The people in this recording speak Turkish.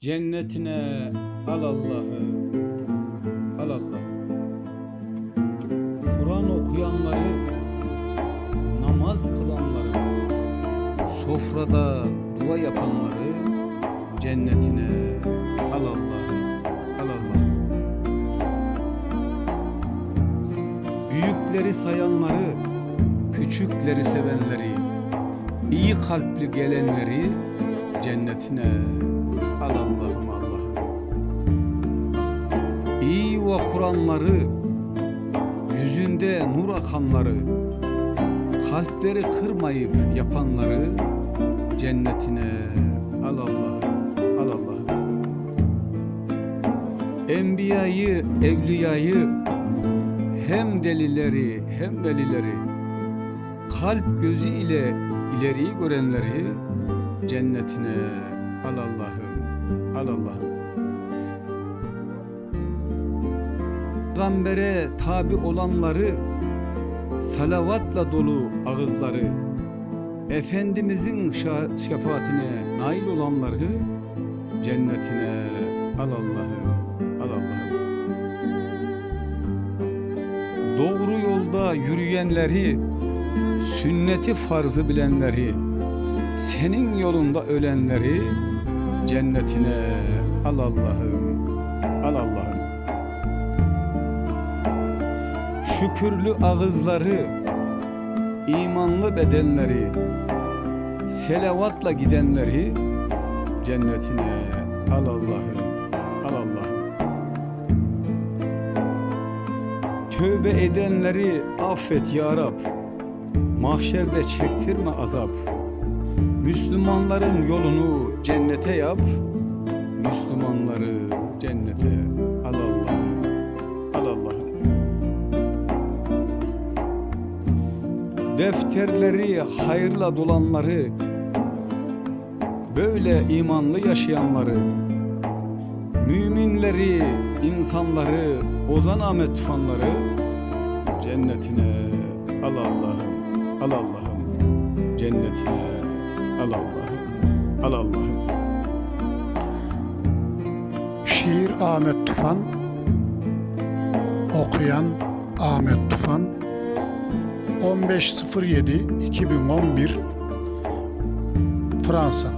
Cennetine al Allah'ı, al Allah'ı. Kur'an okuyanları, namaz kılanları, sofrada dua yapanları cennetine al Allah'ı, al Allah'ı. Büyükleri sayanları, küçükleri sevenleri, iyi kalpli gelenleri cennetine al Allah'ım Allah'ım. İyi ve Kur'anları, yüzünde nur akanları, kalpleri kırmayıp yapanları cennetine al Allah'ım, al Allah'ım. Enbiyayı, evliyayı, hem delileri hem velileri, kalp gözü ile ileriyi görenleri cennetine al Allah'ım, al Allah'ım. Peygambere tabi olanları, salavatla dolu ağızları, Efendimizin şefaatine nail olanları cennetine al Allah'ım, al Allah'ım. Doğru yolda yürüyenleri, sünneti farzı bilenleri, senin yolunda ölenleri cennetine al Allah'ım, al Allah'ım. Şükürlü ağızları, imanlı bedenleri, selavatla gidenleri cennetine al Allah'ım, al Allah'ım. Tövbe edenleri affet ya Rab. Mahşerde çektirme azap. Müslümanların yolunu cennete yap. Müslümanları cennete al Allah'ım. Al Allah'ım. Defterleri hayırla dolanları böyle imanlı yaşayanları müminleri, insanları, Ozan Ahmet tufanları cennetine al Allah'ım, al Allah'ım, cennetine al Allah'ım, al Allah'ım. Şiir Ahmet Tufan. Okuyan Ahmet Tufan. 15.07.2011 Fransa